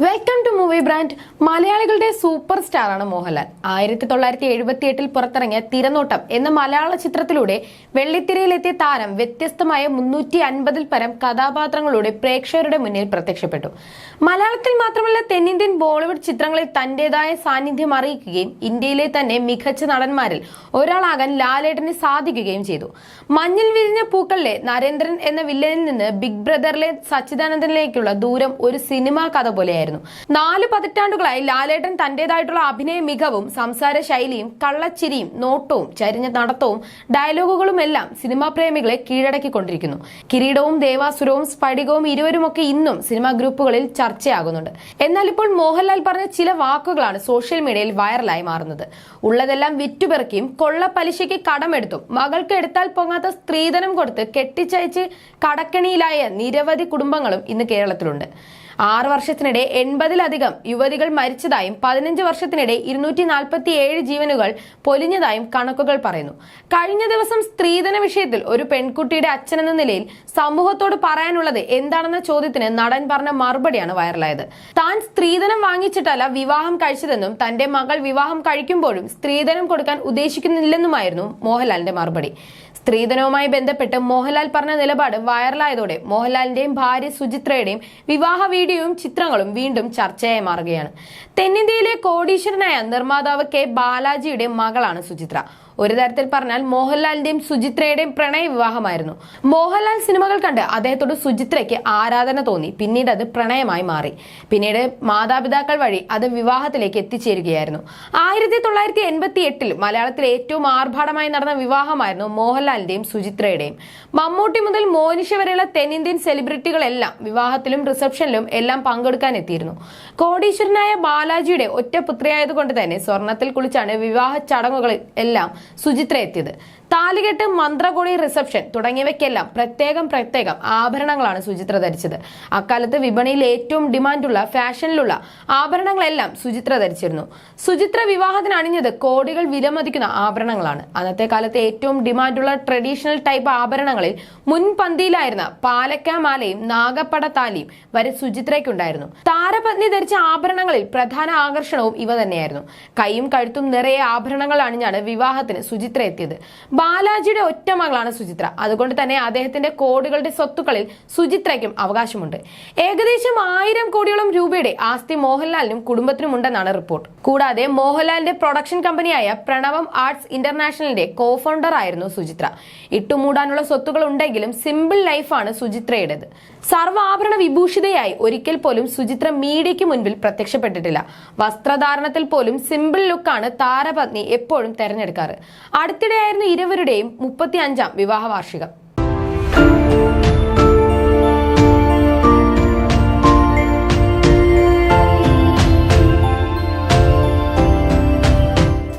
Welcome to movie brand മലയാളികളുടെ super സ്റ്റാറാണ് മോഹൻലാൽ. ആയിരത്തി തൊള്ളായിരത്തി എഴുപത്തി എട്ടിൽ പുറത്തിറങ്ങിയ തിരനോട്ടം എന്ന മലയാള ചിത്രത്തിലൂടെ വെള്ളിത്തിരയിലെത്തിയ താരം വ്യത്യസ്തമായ മുന്നൂറ്റി അൻപതിൽ പരം കഥാപാത്രങ്ങളുടെ പ്രേക്ഷകരുടെ മുന്നിൽ പ്രത്യക്ഷപ്പെട്ടു. മലയാളത്തിൽ മാത്രമല്ല തെന്നിന്ത്യൻ ബോളിവുഡ് ചിത്രങ്ങളിൽ തന്റേതായ സാന്നിധ്യം അറിയിക്കുകയും ഇന്ത്യയിലെ തന്നെ മികച്ച നടന്മാരിൽ ഒരാളാകാൻ ലാലേട്ടന് സാധിക്കുകയും ചെയ്തു. മഞ്ഞിൽ വിരിഞ്ഞ പൂക്കളിലെ നരേന്ദ്രൻ എന്ന വില്ലനിൽ നിന്ന് ബിഗ് ബ്രദറിലെ സച്ചിദാനന്ദനിലേക്കുള്ള ദൂരം ഒരു സിനിമാ കഥ പോലെയായിരുന്നു. നാല് പതിറ്റാണ്ടുകളായി ലാലേട്ടൻ തന്റേതായിട്ടുള്ള അഭിനയ മികവും സംസാര ശൈലിയും കള്ളച്ചിരിയും നോട്ടവും ചരിഞ്ഞ നടത്തവും ഡയലോഗുകളും എല്ലാം സിനിമാ പ്രേമികളെ കീഴടക്കിക്കൊണ്ടിരിക്കുന്നു. കിരീടവും ദേവാസുരവും സ്ഫടികവും ഇരുവരുമൊക്കെ ഇന്നും സിനിമാ ഗ്രൂപ്പുകളിൽ ചർച്ചയാകുന്നുണ്ട്. എന്നാൽ ഇപ്പോൾ മോഹൻലാൽ പറഞ്ഞ ചില വാക്കുകളാണ് സോഷ്യൽ മീഡിയയിൽ വൈറലായി മാറുന്നത്. ഉള്ളതെല്ലാം വിറ്റുപെറുക്കിയും കൊള്ള പലിശയ്ക്ക് കടമെടുത്തും മകൾക്ക് എടുത്താൽ പൊങ്ങാത്ത സ്ത്രീധനം കൊടുത്ത് കെട്ടിച്ചയച്ച് കടക്കണിയിലായ നിരവധി കുടുംബങ്ങളും ഇന്ന് കേരളത്തിലുണ്ട്. ആറ് വർഷത്തിനിടെ എൺപതിലധികം യുവതികൾ മരിച്ചതായും പതിനഞ്ച് വർഷത്തിനിടെ ഇരുന്നൂറ്റി നാൽപ്പത്തി ഏഴ് ജീവനുകൾ പൊലിഞ്ഞതായും കണക്കുകൾ പറയുന്നു. കഴിഞ്ഞ ദിവസം സ്ത്രീധന വിഷയത്തിൽ ഒരു പെൺകുട്ടിയുടെ അച്ഛനെന്ന നിലയിൽ സമൂഹത്തോട് പറയാനുള്ളത് എന്താണെന്ന ചോദ്യത്തിന് നടൻ പറഞ്ഞ മറുപടിയാണ് വൈറലായത്. താൻ സ്ത്രീധനം വാങ്ങിച്ചിട്ടല്ല വിവാഹം കഴിച്ചതെന്നും തന്റെ മകൾ വിവാഹം കഴിക്കുമ്പോഴും സ്ത്രീധനം കൊടുക്കാൻ ഉദ്ദേശിക്കുന്നില്ലെന്നുമായിരുന്നു മോഹൻലാലിന്റെ മറുപടി. സ്ത്രീധനവുമായി ബന്ധപ്പെട്ട് മോഹൻലാൽ പറഞ്ഞ നിലപാട് വൈറലായതോടെ മോഹൻലാലിന്റെയും ഭാര്യ സുചിത്രയുടെയും വിവാഹ വീഡിയോയും ചിത്രങ്ങളും വീണ്ടും ചർച്ചയായി മാറുകയാണ്. തെന്നിന്ത്യയിലെ കോടീശ്വരനായ നിർമ്മാതാവ് കെ ബാലാജിയുടെ മകളാണ് സുചിത്ര. ഒരു തരത്തിൽ പറഞ്ഞാൽ മോഹൻലാലിന്റെയും സുചിത്രയുടെയും പ്രണയ വിവാഹമായിരുന്നു. മോഹൻലാൽ സിനിമകൾ കണ്ട് അദ്ദേഹത്തോട് സുചിത്രയ്ക്ക് ആരാധന തോന്നി. പിന്നീട് അത് പ്രണയമായി മാറി. പിന്നീട് മാതാപിതാക്കൾ വഴി അത് വിവാഹത്തിലേക്ക് എത്തിച്ചേരുകയായിരുന്നു. ആയിരത്തി തൊള്ളായിരത്തി എൺപത്തി എട്ടിൽ മലയാളത്തിലെ ഏറ്റവും ആർഭാടമായി നടന്ന വിവാഹമായിരുന്നു മോഹൻലാലിന്റെയും സുചിത്രയുടെയും. മമ്മൂട്ടി മുതൽ മോനിഷ വരെയുള്ള തെന്നിന്ത്യൻ സെലിബ്രിറ്റികളെല്ലാം വിവാഹത്തിലും റിസപ്ഷനിലും എല്ലാം പങ്കെടുക്കാൻ എത്തിയിരുന്നു. കോടീശ്വരനായ ബാലാജിയുടെ ഒറ്റ പുത്രിയായതുകൊണ്ട് തന്നെ സ്വർണത്തിൽ കുളിച്ചാണ് വിവാഹ ചടങ്ങുകളിൽ എല്ലാം സുചിത്ര എത്തിയത് താലികെട്ട് മന്ത്രകോടി റിസപ്ഷൻ തുടങ്ങിയവയ്ക്കെല്ലാം പ്രത്യേകം പ്രത്യേകം ആഭരണങ്ങളാണ് സുചിത്ര ധരിച്ചത്. അക്കാലത്ത് വിപണിയിൽ ഏറ്റവും ഡിമാൻഡുള്ള ഫാഷനിലുള്ള ആഭരണങ്ങളെല്ലാം സുചിത്ര ധരിച്ചിരുന്നു. സുചിത്ര വിവാഹത്തിന് അണിഞ്ഞത് കോടികൾ വിലമതിക്കുന്ന ആഭരണങ്ങളാണ്. അന്നത്തെ കാലത്ത് ഏറ്റവും ഡിമാൻഡുള്ള ട്രഡീഷണൽ ടൈപ്പ് ആഭരണങ്ങളിൽ മുൻപന്തിയിലായിരുന്ന പാലക്കാമാലയും നാഗപ്പട താലിയും വരെ സുചിത്രയ്ക്കുണ്ടായിരുന്നു. താരപത്നി ധരിച്ച ആഭരണങ്ങളിൽ പ്രധാന ആകർഷണവും ഇവ തന്നെയായിരുന്നു. കൈയും കഴുത്തും നിറയെ ആഭരണങ്ങൾ അണിഞ്ഞാണ് വിവാഹത്തിന് സുചിത്ര എത്തിയത്. ബാലാജിയുടെ ഒറ്റ മകളാണ് സുചിത്ര. അതുകൊണ്ട് തന്നെ അദ്ദേഹത്തിന്റെ കോടികളുടെ സ്വത്തുക്കളിൽ സുചിത്രയ്ക്കും അവകാശമുണ്ട്. ഏകദേശം ആയിരം കോടിയോളം രൂപയുടെ ആസ്തി മോഹൻലാലിനും കുടുംബത്തിനും ഉണ്ടെന്നാണ് റിപ്പോർട്ട്. കൂടാതെ മോഹൻലാലിന്റെ പ്രൊഡക്ഷൻ കമ്പനിയായ പ്രണവം ആർട്സ് ഇന്റർനാഷണലിന്റെ കോ ഫൗണ്ടർ ആയിരുന്നു സുചിത്ര. ഇട്ടുമൂടാനുള്ള സ്വത്തുകൾ ഉണ്ടെങ്കിലും സിമ്പിൾ ലൈഫാണ് സുചിത്രയുടേത്. സർവാഭരണ വിഭൂഷിതയായി ഒരിക്കൽ പോലും സുചിത്ര മീഡിയയ്ക്ക് മുൻപിൽ പ്രത്യക്ഷപ്പെട്ടിട്ടില്ല. വസ്ത്രധാരണത്തിൽ പോലും സിമ്പിൾ ലുക്കാണ് താരപത്നി എപ്പോഴും തെരഞ്ഞെടുക്കാറ്. അടുത്തിടെയായിരുന്നു ഇരുവരുടെയും മുപ്പത്തി അഞ്ചാം വിവാഹ വാർഷികം